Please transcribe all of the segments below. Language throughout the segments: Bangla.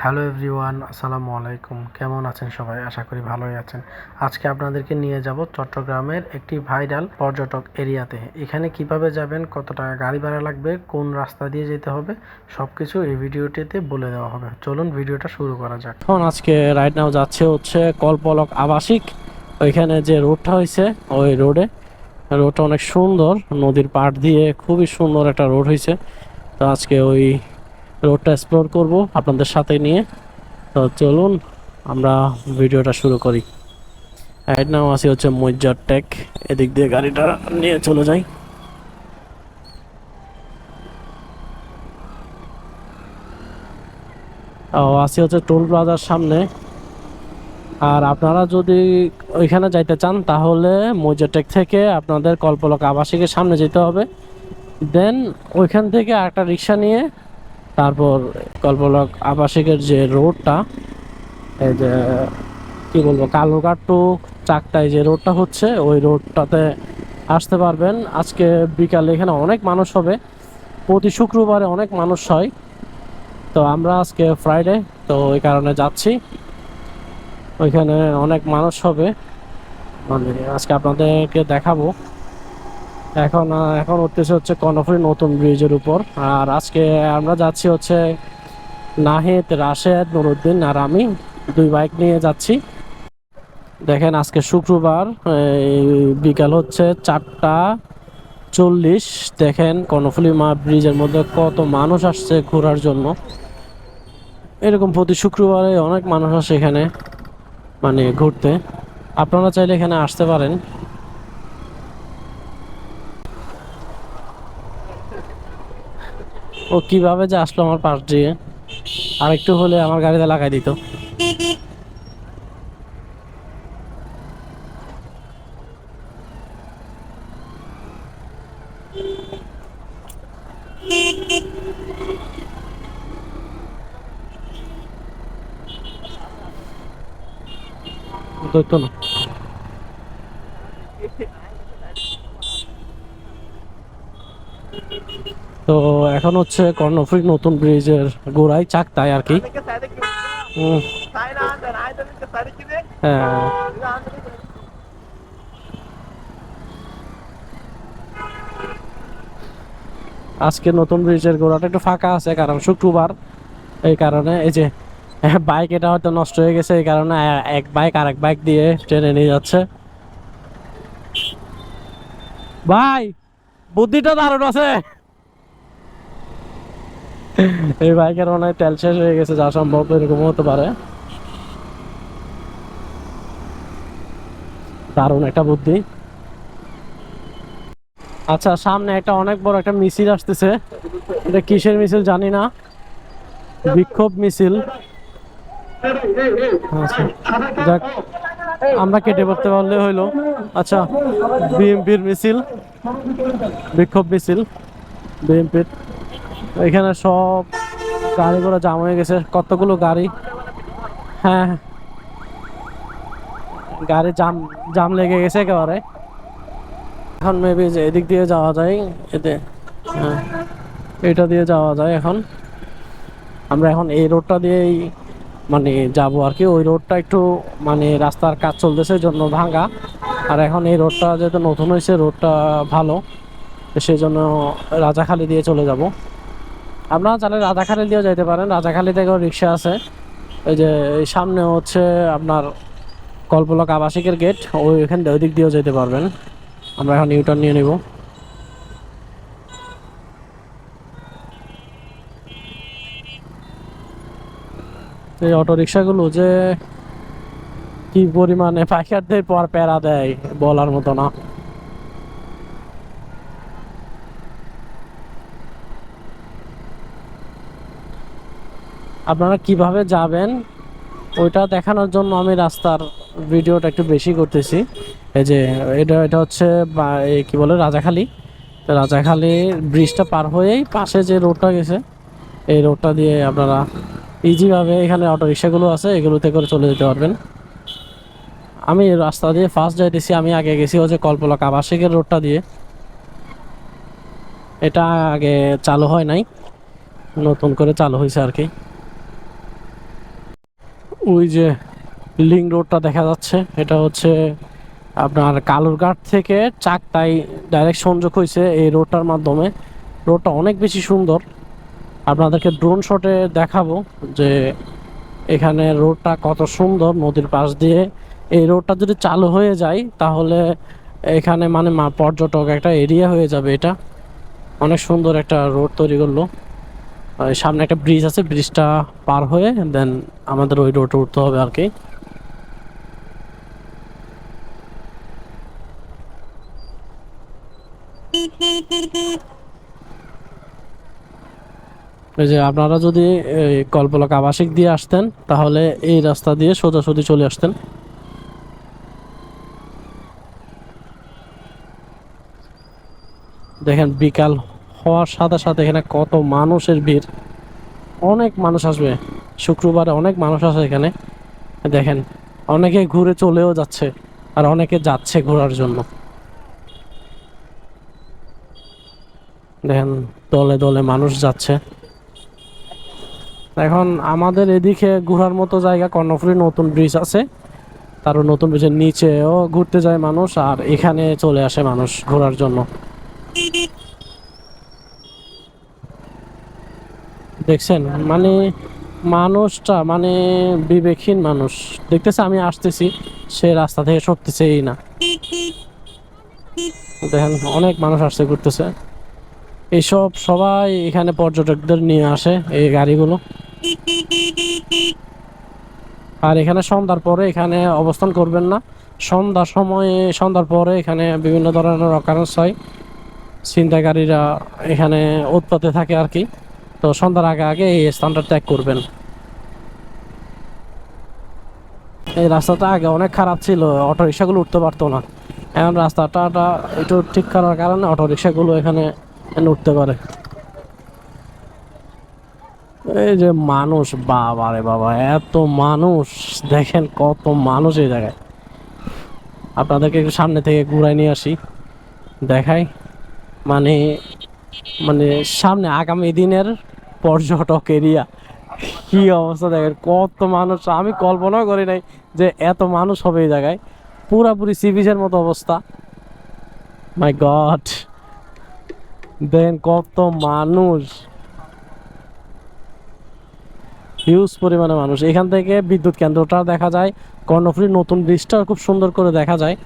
হ্যালো এভরিওয়ান, আসসালামু আলাইকুম। কেমন আছেন সবাই? আশা করি ভালোই আছেন। আজকে আপনাদেরকে নিয়ে যাব চট্টগ্রামের একটি ভাইরাল পর্যটক এরিয়াতে। এখানে কীভাবে যাবেন, কত টাকা গাড়ি ভাড়া লাগবে, কোন রাস্তা দিয়ে যেতে হবে সব কিছু এই ভিডিওটিতে বলে দেওয়া হবে। চলুন ভিডিওটা শুরু করা যাক। এখন আজকে রাইট নাও যাচ্ছে হচ্ছে কলপলক আবাসিক। ওইখানে যে রোডটা হয়েছে, ওই রোডে রোডটা অনেক সুন্দর, নদীর পাড় দিয়ে খুবই সুন্দর একটা রোড হয়েছে। তো আজকে ওই রোডটা এক্সপ্লোর করব আপনাদের সাথে নিয়ে। তো চলুন আমরা ভিডিওটা শুরু করি। রাইট নাও আসি হচ্ছে মজ্জার টেক এদিক দিয়ে গাড়িটা নিয়ে চলে যাই। ও, আসি হচ্ছে টোল প্লাজার সামনে। আর আপনারা যদি ওইখানে যাইতে চান, তাহলে মজ্জাটেক থেকে আপনাদের কল্পলক আবাসিকের সামনে যেতে হবে। দেন ওইখান থেকে একটা রিক্সা নিয়ে তারপর কল্পলক আবাসিকের যে রোডটা, এই যে, কি বলব কালুরঘাট টু চাকটায় যে রোডটা হচ্ছে, ওই রোডটাতে আসতে পারবেন। আজকে বিকালে এখানে অনেক মানুষ হবে। প্রতি শুক্রবারে অনেক মানুষ হয়। তো আমরা আজকে ফ্রাইডে তো ওই কারণে যাচ্ছি। ওইখানে অনেক মানুষ হবে। মানে আজকে আপনাদেরকে দেখাবো। এখন এখন উঠতেছে হচ্ছে কর্ণফুলী নতুন ব্রিজের উপর। আর আজকে আমরা যাচ্ছি হচ্ছে নাহিদ, রাশেদ, নুরুদ্দিন আর আমি, দুই বাইক নিয়ে যাচ্ছি। দেখেন আজকে শুক্রবার বিকাল হচ্ছে চারটা চল্লিশ। দেখেন কর্ণফুলী মা ব্রিজের মধ্যে কত মানুষ আসছে ঘোরার জন্য। এরকম প্রতি শুক্রবারে অনেক মানুষ আসে এখানে মানে ঘুরতে। আপনারা চাইলে এখানে আসতে পারেন। ও কীভাবে যে আসলো আমার পাশ দিয়ে? আর একটু হলে আমার গাড়িতে লাগাই দিত। দৈত্য না। তো এখন হচ্ছে কর্ণফুলী নতুন ব্রিজের গোড়ায় চাকতায় আর কি। হ্যাঁ। আজকে নতুন ব্রিজের গোড়াটা একটু ফাঁকা আছে কারণ শুক্রবার, এই কারণে এই যে বাইক এটা হয়তো নষ্ট হয়ে গেছে, এই কারণে এক বাইক আর এক বাইক দিয়ে ট্রেনে নিয়ে যাচ্ছে। ভাই, বুদ্ধিটা দারুণ আছে। এই বাইকের মনে হয় তেল শেষ হয়ে গেছে, যা সম্ভব এরকম হতে পারে। দারুণ একটা বুদ্ধি। আচ্ছা সামনে একটা অনেক বড় একটা মিছিল আসতেছে। এটা কিসের মিছিল জানি না। বিক্ষোভ মিছিল। আচ্ছা যাক, আমরা কেটে পড়তে পারলে হইল। আচ্ছা বিএমপির মিছিল। বিক্ষোভ মিছিল, বিএমপির। এখানে সব গাড়ি ঘোড়া জাম হয়ে গেছে। কতগুলো গাড়ি? হ্যাঁ। গাড়ি জাম জাম লেগে গেছে একেবারে। এখন মেবি যে এদিক দিয়ে যাওয়া যায়, এতে হ্যাঁ এটা দিয়ে যাওয়া যায় এখন। আমরা এখন এই রোডটা দিয়েই মানে যাব আর কি। ওই রোডটা একটু মানে রাস্তার কাজ চলতেছে জন্য ভাঙা আর এখন এই রোডটা যেহেতু নতুন হয়েছে রোডটা ভালো। সেই জন্য রাজাখালি দিয়ে চলে যাব। আপনারা চাইলে রাজাখালি দিয়েও যেতে পারেন। রাজাখালি থেকেও রিক্সা আছে। এই যে সামনে হচ্ছে আপনার কল্পলক আবাসিকের গেট। ওই এখান ওই দিক দিয়েও যেতে পারবেন। আমরা এখন ইউটার্ন নিয়ে নিব। এই অটো রিক্সাগুলো যে কি পরিমাণে পাইকারদের পর প্যারা দেয়, বলার মতো না। আপনারা কীভাবে যাবেন, ওইটা দেখানোর জন্য আমি রাস্তার ভিডিওটা একটু বেশি করতেছি। এই যে, এটা এটা হচ্ছে কি বলে, রাজাখালী। রাজাখালী ব্রিজটা পার হয়েই পাশে যে রোডটা গেছে, এই রোডটা দিয়ে আপনারা ইজিভাবে এখানে অটো রিক্সাগুলো আছে, এগুলোতে করে চলে যেতে পারবেন। আমি রাস্তা দিয়ে ফার্স্ট যাইতেছি, আমি আগে গেছি হচ্ছে কল্পলক আবাসিকের রোডটা দিয়ে। এটা আগে চালু হয় নাই, নতুন করে চালু হয়েছে আর কি। ওই যে লিং রোডটা দেখা যাচ্ছে, এটা হচ্ছে আপনার কালুরঘাট থেকে চাকতাই ডাইরেক্ট সংযোগ হয়েছে এই রোডটার মাধ্যমে। রোডটা অনেক বেশি সুন্দর। আপনাদেরকে ড্রোন শটে দেখাবো যে এখানে রোডটা কত সুন্দর নদীর পাশ দিয়ে। এই রোডটা যদি চালু হয়ে যায়, তাহলে এখানে মানে পর্যটক একটা এরিয়া হয়ে যাবে এটা। অনেক সুন্দর একটা রোড তৈরি করল। সামনে একটা ব্রিজ আছে ব্রিজটা পার হয়ে দেন আমাদের ওই রোডে উঠতে হবে আর কি। যে আপনারা যদি কল্পলক আবাসিক দিয়ে আসতেন, তাহলে এই রাস্তা দিয়ে সোজাসুজি চলে আসতেন। দেখেন বিকাল হওয়ার সাথে সাথে এখানে কত মানুষের ভিড়। অনেক মানুষ আসবে। শুক্রবারে অনেক মানুষ আসে এখানে। দেখেন, অনেকে ঘুরে চলেও যাচ্ছে আর অনেকে যাচ্ছে ঘোরার জন্য। দেখেন, দলে দলে মানুষ যাচ্ছে। এখন আমাদের এদিকে ঘোরার মতো জায়গা কর্ণফুলি নতুন ব্রিজ আছে। তারও নতুন ব্রিজের নিচেও ঘুরতে যায় মানুষ আর এখানে চলে আসে মানুষ ঘোরার জন্য। দেখছেন? মানে মানুষটা মানে বিবেকহীন মানুষ। দেখতেছে আমি আসতেছি, সে রাস্তা থেকে সরতেছেই না। দেখেন, অনেক মানুষ আসছে, ঘুরতেছে। এইসব সবাই এখানে পর্যটকদের নিয়ে আসে, এই গাড়িগুলো। আর এখানে সন্ধ্যার পরে এখানে অবস্থান করবেন না। সন্ধ্যার সময়ে, সন্ধ্যার পরে এখানে বিভিন্ন ধরনের অকারেন্স হয়। এখানে উৎপাতে থাকে আর কি। তো সন্ধ্যার আগে আগে এই স্থানটা ত্যাগ করবেন। এই রাস্তাটা আগে অনেক খারাপ ছিল অটো রিক্সাগুলো উঠতে পারতো না। এখন রাস্তাটা একটু ঠিক করার কারণে অটো রিক্সাগুলো এখানে উঠতে পারে। এই যে মানুষ, বাবা রে বাবা, এত মানুষ, দেখেন কত মানুষ এই জায়গায়। আপনাদেরকে একটু সামনে থেকে ঘুরাই নিয়ে আসি, দেখাই। মানে মানে সামনে আগামী দিনের পর্যটক এরিয়া। কি অবস্থা দেখেন, কত মানুষ। আমি কল্পনা করি নাই যে এত মানুষ হবে এই জায়গায়। পুরাপুরি সি বিচের মতো অবস্থা। মাই গড দেন কত মানুষ। হিউজ পরিমাণে মানুষ। এখান থেকে বিদ্যুৎ কেন্দ্রটা দেখা যায়। কর্ণফুলী নতুন ব্রিজটা খুব সুন্দর করে দেখা যায়।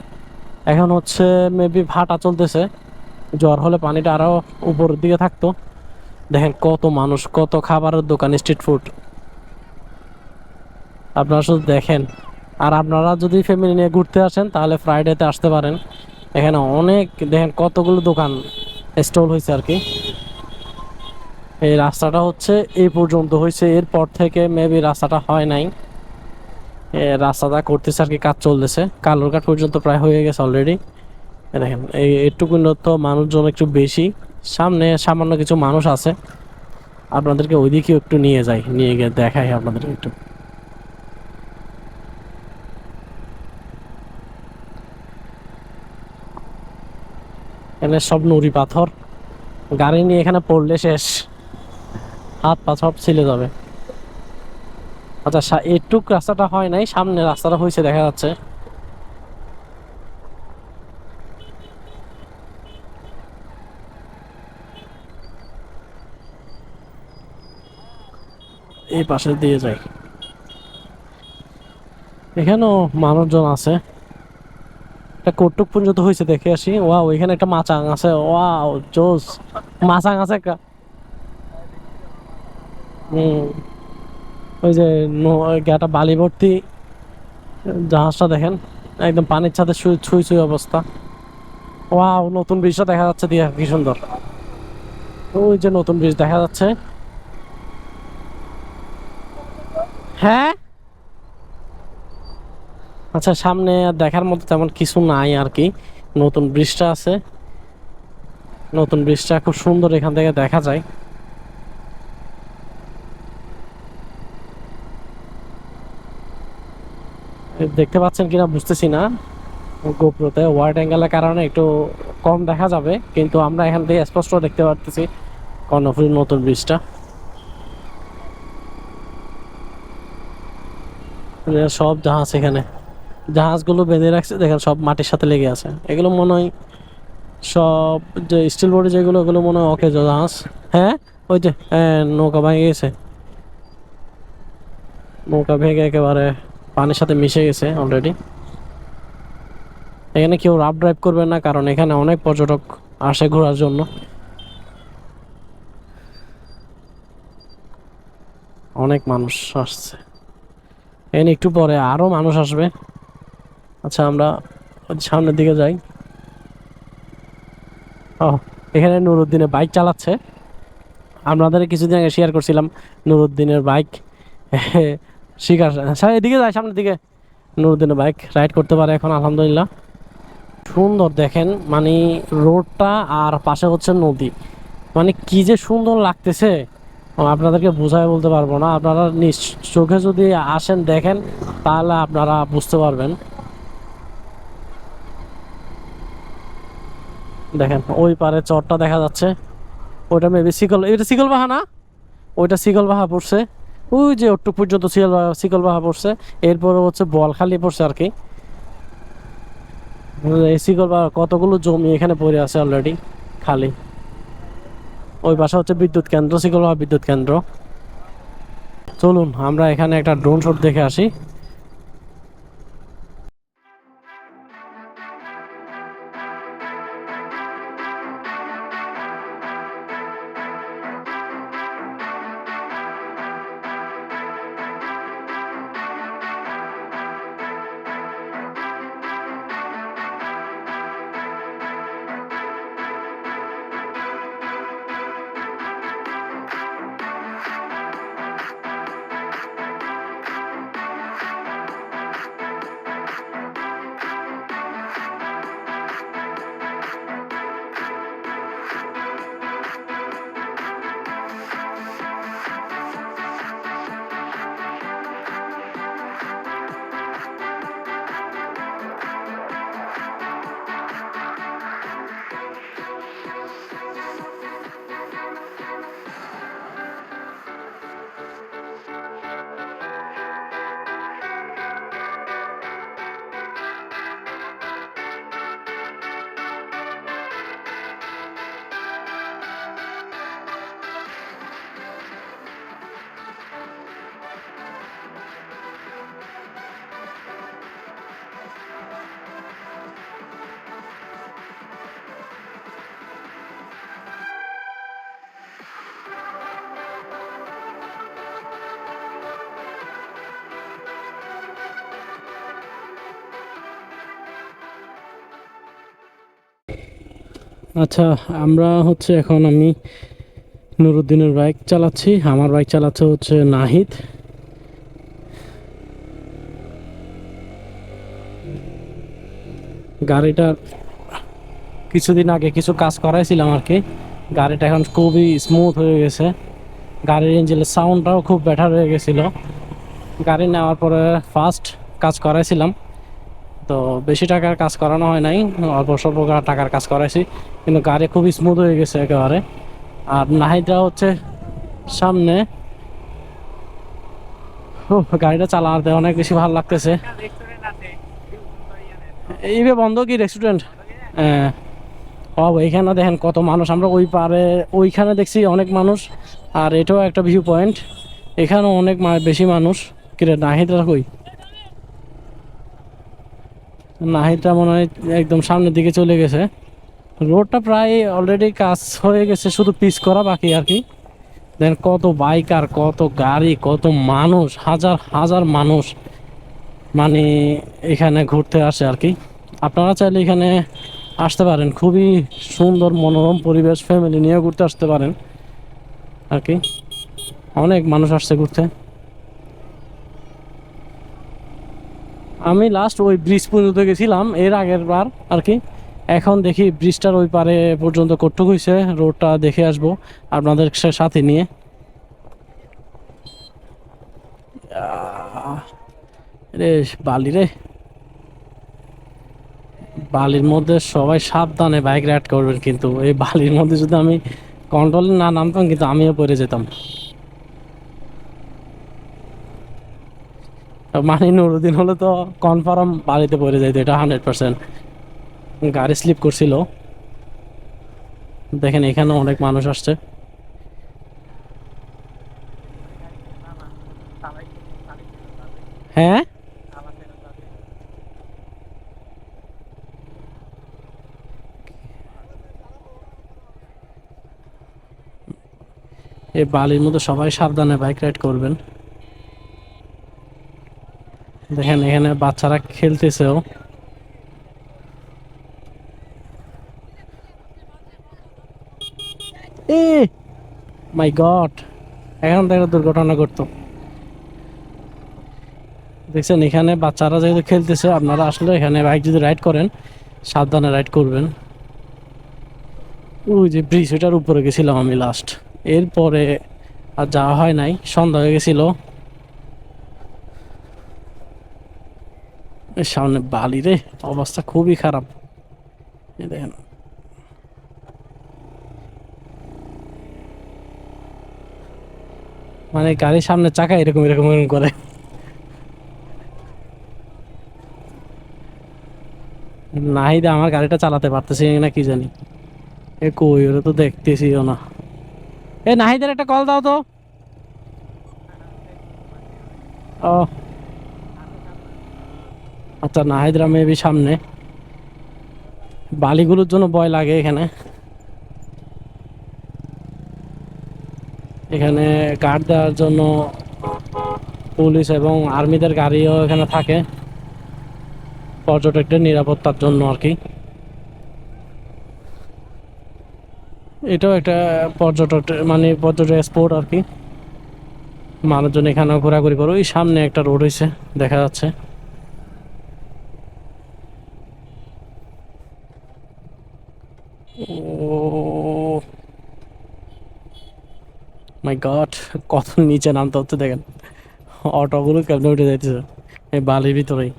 এখন হচ্ছে মেবি ভাটা চলতেছে। জ্বর হলে পানিটা আরও উপরের দিকে থাকতো। দেখেন কত মানুষ, কত খাবারের দোকান স্ট্রিট ফুড আপনারা শুধু দেখেন। আর আপনারা যদি ফ্যামিলি নিয়ে ঘুরতে আসেন, তাহলে ফ্রাইডেতে আসতে পারেন। এখানে অনেক, দেখেন কতগুলো দোকান স্টল হয়েছে আর কি। এই রাস্তাটা হচ্ছে এই পর্যন্ত হয়েছে এরপর থেকে মেবি রাস্তাটা হয় নাই। রাস্তাটা করতেছে আর কি, কাজ চলতেছে। কালুরঘাট পর্যন্ত প্রায় হয়ে গেছে অলরেডি দেখেন, এই একটুকু তো মানুষজন একটু বেশি। সামনে সামান্য কিছু মানুষ আছে। আপনাদেরকে ওইদিকেও একটু নিয়ে যাই, নিয়ে গিয়ে দেখাই আপনাদেরকে একটু। এখানে সব নুড়ি পাথর। গাড়ি নিয়ে এখানে পড়লে শেষ। হাত পা সব ছিলে যাবে। আচ্ছা এটুক রাস্তাটা হয় নাই, সামনে রাস্তাটা হয়েছে, দেখা যাচ্ছে। এই পাশে দিয়ে যাই। এখানেও মানুষজন আছে। একটা কটুক পর্যন্ত হয়েছে, দেখে আসি। ওয়াও, এখানে একটা মাচাং আছে। ওয়াও, জোস। মাচাং আছে একটা। ওই যে একটা বালি ভর্তি। জাহাজটা দেখেন। একদম পানির ছাদে ছুঁই ছুঁই ছুঁই অবস্থা। ওয়াও, নতুন ব্রিজটা দেখা যাচ্ছে দিয়ে, কি সুন্দর। ওই যে নতুন ব্রিজ দেখা যাচ্ছে। হ্যাঁ? আচ্ছা সামনে দেখার মতো তেমন কিছু নাই আর কি। নতুন ব্রিজটা আছে। নতুন ব্রিজটা খুব সুন্দর এখান থেকে দেখা যায়। দেখতে পাচ্ছেন কিনা বুঝতেছি না। গোপ্রোতে ওয়াইড অ্যাঙ্গেলের কারণে একটু কম দেখা যাবে, কিন্তু আমরা এখান থেকে স্পষ্ট দেখতে পারতেছি কর্ণফুলীর নতুন ব্রিজটা। সব জাহাজ এখানে। জাহাজগুলো বেঁধে রাখছে, দেখেন সব মাটির সাথে লেগে আছে। এগুলো মনে হয় সব যে স্টিল বডি যেগুলো, ওগুলো মনে হয় ওকে জাহাজ। হ্যাঁ? ওই যে হ্যাঁ নৌকা ভেঙে গেছে। নৌকা ভেঙে একেবারে পানির সাথে মিশে গেছে অলরেডি এখানে কেউ রাফ ড্রাইভ করবে না, কারণ এখানে অনেক পর্যটক আসে ঘোরার জন্য। অনেক মানুষ আসছে। এখানে একটু পরে আরও মানুষ আসবে। আচ্ছা আমরা সামনের দিকে যাই। ও এখানে নুরুদ্দিনের বাইক চালাচ্ছে। আপনাদের কিছুদিন আগে শেয়ার করছিলাম নুরুদ্দিনের বাইক। শিকার। স্যার, এদিকে যায়, সামনের দিকে। নুরুদ্দিনের বাইক রাইড করতে পারে এখন, আলহামদুলিল্লাহ। সুন্দর, দেখেন মানে রোডটা আর পাশে হচ্ছে নদী। মানে কি যে সুন্দর লাগতেছে। আপনাদেরকে বোঝায় বলতে পারব না। আপনারা চোখে যদি আসেন, দেখেন, তাহলে আপনারা বুঝতে পারবেন। দেখেন, ওই পারে চরটা দেখা যাচ্ছে। ওইটা মেবি শিকল, এটা শিকল বাহা না? ওইটা শিকল বাহা পড়ছে। ওই যে ওটুক পর্যন্ত শিকল বাহা শিকল বাহা পড়ছে। এরপরে হচ্ছে বল খালি পড়ছে আর কি। এই শিকল বাহা কতগুলো জমি এখানে পড়ে আছে অলরেডি খালি। ওই পাশে হচ্ছে বিদ্যুৎ কেন্দ্র, শিকল বিদ্যুৎ কেন্দ্র। চলুন, আমরা এখানে একটা ড্রোন শট দেখে আসি। আচ্ছা আমরা হচ্ছে এখন আমি নুরুদ্দিনের বাইক চালাচ্ছি। আমার বাইক চালাচ্ছে হচ্ছে নাহিদ। গাড়িটার কিছুদিন আগে কিছু কাজ করাইছিলাম আর কি। গাড়িটা এখন খুবই স্মুথ হয়ে গেছে। গাড়ির ইঞ্জিনের সাউন্ডটাও খুব বেটার হয়ে গেছিল। গাড়ি নেওয়ার পরে ফার্স্ট কাজ করাইছিলাম। তো বেশি টাকার কাজ করানো হয় নাই, অল্প স্বল্প টাকার কাজ করাইছি, কিন্তু গাড়ি খুব স্মুথ হয়ে গেছে একেবারে। আর নাহিদা হচ্ছে সামনে। গাড়িটা চালাতে অনেক বেশি ভালো লাগতেছে। এইভাবে বন্ধ কি রেস্টুরেন্ট হ্যাঁ ও এইখানে দেখেন কত মানুষ, আমরা ওই পারে, ওইখানে দেখছি অনেক মানুষ, আর এটাও একটা ভিউ পয়েন্ট এখানেও অনেক বেশি মানুষ। কিরে, নাহিদরা কই? নাহিদটা মনে হয় একদম সামনের দিকে চলে গেছে। রোডটা প্রায় অলরেডি কাজ হয়ে গেছে, শুধু পিচ করা বাকি আর কি। দেন কত বাইক আর কত গাড়ি, কত মানুষ, হাজার হাজার মানুষ মানে এখানে ঘুরতে আসে আর কি। আপনারা চাইলে এখানে আসতে পারেন, খুবই সুন্দর, মনোরম পরিবেশ ফ্যামিলি নিয়ে ঘুরতে আসতে পারেন আর কি। অনেক মানুষ আসছে ঘুরতে। আমি লাস্ট ওই ব্রিজ পর্যন্ত গেছিলাম, এর আগের বার আর কি। এখন দেখি ব্রিজটার ওই পারে পর্যন্ত কটুক হয়েছে রোডটা দেখে আসব আপনাদের সাথে নিয়ে। রে বালি রে। বালির মধ্যে সবাই সাবধানে বাইক রাইড করবেন কিন্তু, এই বালির মধ্যে যদি আমি কন্ট্রোল না নামতাম, কিন্তু আমিও পড়ে যেতাম। মানে নুরুদ্দিন হলে তো কনফার্ম বাড়িতে পড়ে যাইতো, এটা হান্ড্রেড পার্সেন্ট গাড়ি স্লিপ করছিল। দেখেন এখানে অনেক মানুষ আসছে। হ্যাঁ? এই বালির মধ্যে সবাই সাবধানে বাইক রাইড করবেন। দেখেন, এখানে বাচ্চারা খেলতেছেও। মাই গড এখন তো একটা দুর্ঘটনা ঘটতো। দেখছেন, এখানে বাচ্চারা যেহেতু খেলতেছে, আপনারা আসলে এখানে বাইক যদি রাইড করেন, সাবধানে রাইড করবেন। ওই যে ব্রিজ ওটার উপরে গেছিলাম আমি লাস্ট এরপরে আর যাওয়া হয় নাই সন্ধ্যা হয়ে গেছিল। সামনে বালি রে, অবস্থা খুবই খারাপ। দেখেন। মানে গাড়ির সামনে চাকা এরকম এরকম এরকম করে। নাহিদা, আমার গাড়িটা চালাতে পারতেছি না কি জানি। এ কই, ওরা তো দেখতেছিও না। এ নাহিদের একটা কল দাও তো। ও। আচ্ছা নাহিদরা মেবি সামনে। বালিগুলোর জন্য ভয় লাগে এখানে। এখানে গার্ড দেওয়ার জন্য পুলিশ এবং আর্মিদের গাড়িও এখানে থাকে। পর্যটকদের নিরাপত্তার জন্য আর কি। এটাও একটা পর্যটক মানে পর্যটক স্পোর্ট আর কি। মানুষজন এখানে ঘোরাঘুরি করে। ওই সামনে একটা রোড হয়েছে দেখা যাচ্ছে। মাই গড, কত নিচে নামতে হচ্ছে দেখেন। অটোগুলো কেমনে উঠে যাইতেছে। এই বালির ভিতরেই।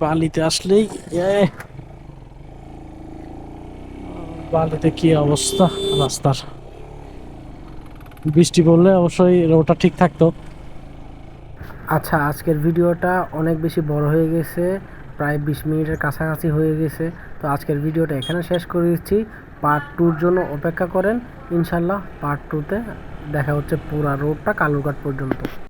বালিতে আসলেই বালিতে কি অবস্থা? রাস্তার। বৃষ্টি পড়লে অবশ্যই রোডটা ঠিক থাকতো। আচ্ছা আজকের ভিডিওটা অনেক বেশি বড় হয়ে গেছে, প্রায় বিশ মিনিটের কাছাকাছি হয়ে গেছে। তো আজকের ভিডিওটা এখানে শেষ করে দিচ্ছি। পার্ট টুর জন্য অপেক্ষা করেন। ইনশাল্লাহ পার্ট টুতে দেখা হচ্ছে পুরা রোডটা কালুরঘাট পর্যন্ত।